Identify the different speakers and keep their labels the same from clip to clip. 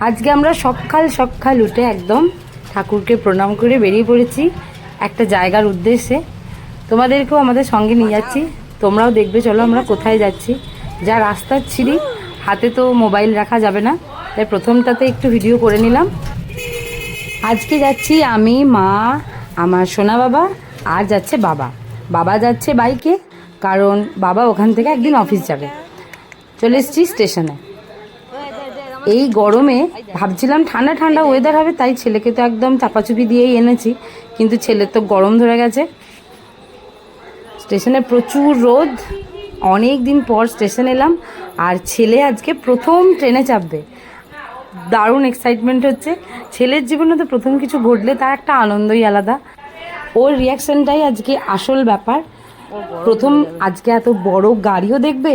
Speaker 1: আজকে আমরা সকাল সকাল উঠে একদম ঠাকুরকে প্রণাম করে বেরিয়ে পড়েছি একটা জায়গার উদ্দেশ্যে। তোমাদেরকেও আমাদের সঙ্গে নিয়ে যাচ্ছি। তোমরাও দেখবে, চলো আমরা কোথায় যাচ্ছি। যা রাস্তার ছিঁড়ি হাতে তো মোবাইল রাখা যাবে না, তাই প্রথমটাতে একটু ভিডিও করে নিলাম। আজকে যাচ্ছি আমি, মা, আমার সোনা বাবা, আর যাচ্ছে বাবা। বাবা যাচ্ছে বাইকে, কারণ বাবা ওখান থেকে একদিন অফিস যাবে। চলে এসেছি স্টেশনে। এই গরমে ভাবছিলাম ঠান্ডা ঠান্ডা ওয়েদার হবে, তাই ছেলেকে তো একদম চাপাচুপি দিয়েই এনেছি, কিন্তু ছেলের তো গরম ধরে গেছে। স্টেশনে প্রচুর রোদ, অনেক দিন পর স্টেশন এলাম, আর ছেলে আজকে প্রথম ট্রেনে চাপবে। দারুণ এক্সাইটমেন্ট হচ্ছে। ছেলের জীবনে তো প্রথম কিছু ঘটলে তার একটা আনন্দই আলাদা। ওর রিয়াকশানটাই আজকে আসল ব্যাপার। প্রথম আজকে এত বড় গাড়িও দেখবে,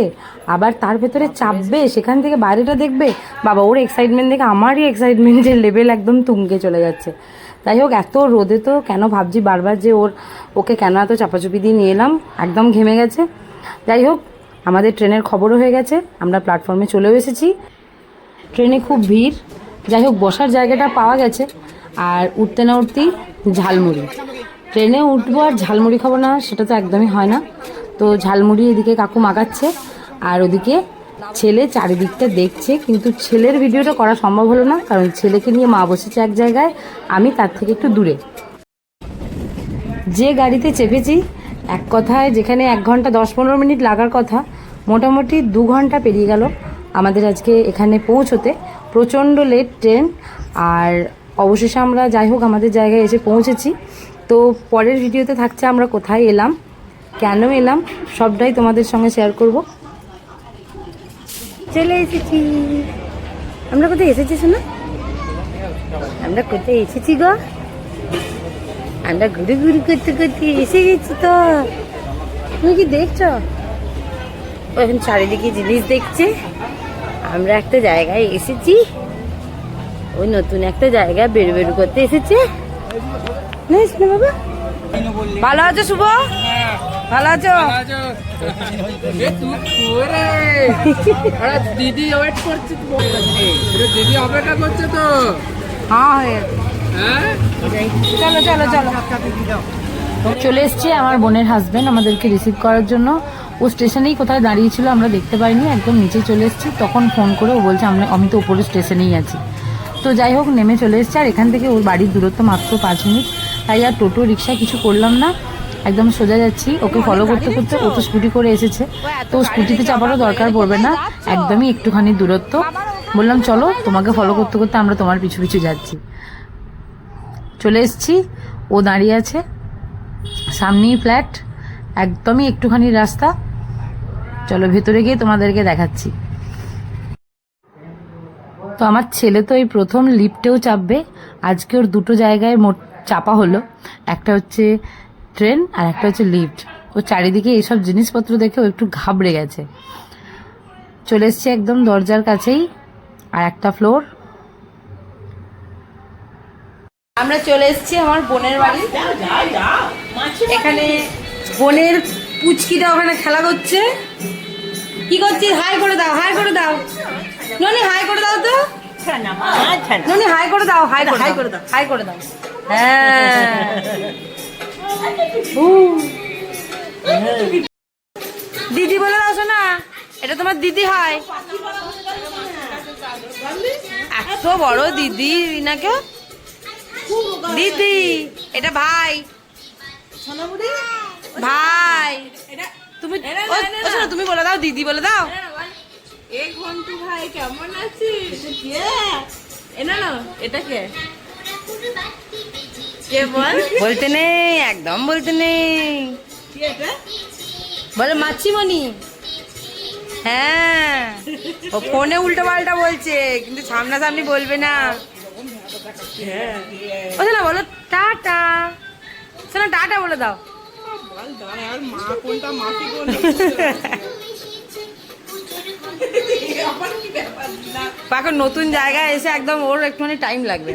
Speaker 1: আবার তার ভেতরে চাপবে, সেখান থেকে বাইরেটা দেখবে। বাবা, ওর এক্সাইটমেন্ট দেখে আমারই এক্সাইটমেন্টের লেভেল একদম তুঙ্গে চলে যাচ্ছে। যাই হোক, এত রোদে তো কেন ভাবছি বারবার যে ওর, ওকে কেন এত চাপাচুপি দিয়ে নিয়ে এলাম, একদম ঘেমে গেছে। যাই হোক, আমাদের ট্রেনের খবরও হয়ে গেছে, আমরা প্ল্যাটফর্মে চলেও এসেছি। ট্রেনে খুব ভিড়, যাই হোক, বসার জায়গাটা পাওয়া গেছে, আর উঠতে না উঠতেই ঝালমুড়ি। ট্রেনে উঠবো আর ঝালমুড়ি খাব না, সেটা তো একদমই হয় না। তো ঝালমুড়ি এদিকে কাকু মাগাচ্ছে, আর ওদিকে ছেলে চারিদিকটা দেখছে, কিন্তু ছেলের ভিডিওটা করা সম্ভব হলো না, কারণ ছেলেকে নিয়ে মা বসেছে এক জায়গায়, আমি তার থেকে একটু দূরে। যে গাড়িতে চেপেছি, এক কথায় যেখানে এক ঘণ্টা দশ পনেরো মিনিট লাগার কথা, মোটামুটি দু ঘণ্টা পেরিয়ে গেল আমাদের আজকে এখানে পৌঁছোতে। প্রচণ্ড লেট ট্রেন আর অবশেষে আমরা যাই হোক আমাদের জায়গায় এসে পৌঁছেছি। তো পরের ভিডিওতে থাকছে আমরা কোথায় এলাম, কেন এলাম, সবটাই তোমাদের সঙ্গে শেয়ার করব। চলে এসেছি। আমরা কোথায় এসেছি শোনা? আমরা কোথায় এসেছি গো? আমরা ঘুরে ঘুরে করতে করতে এসে গেছি তো। তুমি কি দেখছ? এখন চারিদিকে জিনিস দেখছে। আমরা একটা জায়গায় এসেছি। ওই নতুন একটা জায়গায় বেরু বেরু করতে এসেছে। না বাবা? ভালো আছো শুভ? ভালো আছো?
Speaker 2: দিদি ওয়েট করছে দিদি অপেক্ষা করছে তো।
Speaker 1: হ্যাঁ হ্যাঁ। চলো চলো চলো। চলে এসছে আমার বোনের হাজবেন্ড আমাদেরকে রিসিভ করার জন্য। ও স্টেশনেই কোথায় দাঁড়িয়েছিল আমরা দেখতে পাইনি একদম নিচে চলে এসেছি। তখন ফোন করে ও বলছে আমরা আমি তো উপরে স্টেশনেই আছি। তো যাই হোক, নেমে চলে এসছে। আর এখান থেকে ওর বাড়ির দূরত্ব মাত্র পাঁচ মিনিট। তাই আর টোটো, রিক্সা কিছু করলাম না। একদম সোজা যাচ্ছি। ওকে ফলো করতে করতে ও তো স্কুটি করে এসেছে। তো স্কুটিতে চাপারও দরকার পড়বে না। একদমই একটুখানি দূরত্ব। বললাম, চলো, তোমাকে ফলো করতে করতে আমরা তোমার পিছু পিছু যাচ্ছি। চলে এসেছি। ও দাঁড়িয়ে আছে। সামনেই ফ্ল্যাট একদমই একটুখানি রাস্তা। চলো, ভেতরে গিয়ে তোমাদেরকে দেখাচ্ছি। তো আমার ছেলে তো এই প্রথম লিফটেও চাপবে। আজকে ওর দুটো জায়গায় মোট চাপা হলো। একটা হচ্ছে ট্রেন আর একটা হচ্ছে লিফট। ও চারিদিকে এইসব জিনিসপত্র দেখে ও একটু ঘাবড়ে গেছে। চলে এসছে একদম দরজার কাছেই আর একটা ফ্লোর। আমরা চলে এসেছি আমার বোনের বাড়ি। এখানে বোনের পুচকিটা ওখানে খেলা করছে। কি করছিস? হাই করে দাও, হাই করে দাও। ননি হাই করে দাও তো। ননি হাই করে দাও হাই করে হাই করে দাও হাই করে দাও। হ্যাঁ। দিদি বলে দাও শোনা এটা তোমার দিদি হয়। এত বড় দিদি রিনাকে দিদি এটা ভাই। ভাই। তুমি তুমি বলে দাও দিদি বলে দাও।
Speaker 3: এই ঘন্টু ভাই কেমন আছিস? কে? এ না না এটা কে? কে বল?
Speaker 1: বলতে নেই একদম বলতে নেই।
Speaker 3: কে এটা?
Speaker 1: বলে মাছিমণি হ্যাঁ ও ফোনে উল্টো পাল্টা বলছে কিন্তু সামনাসামনি বলবে না। ও শোনা বলো টাটা। শোনা টাটা বলে দাও।
Speaker 2: আর মা কোনটা মাসি কোন
Speaker 1: এখন নতুন জায়গায় এসে একদম ওর একটুখানি টাইম লাগবে।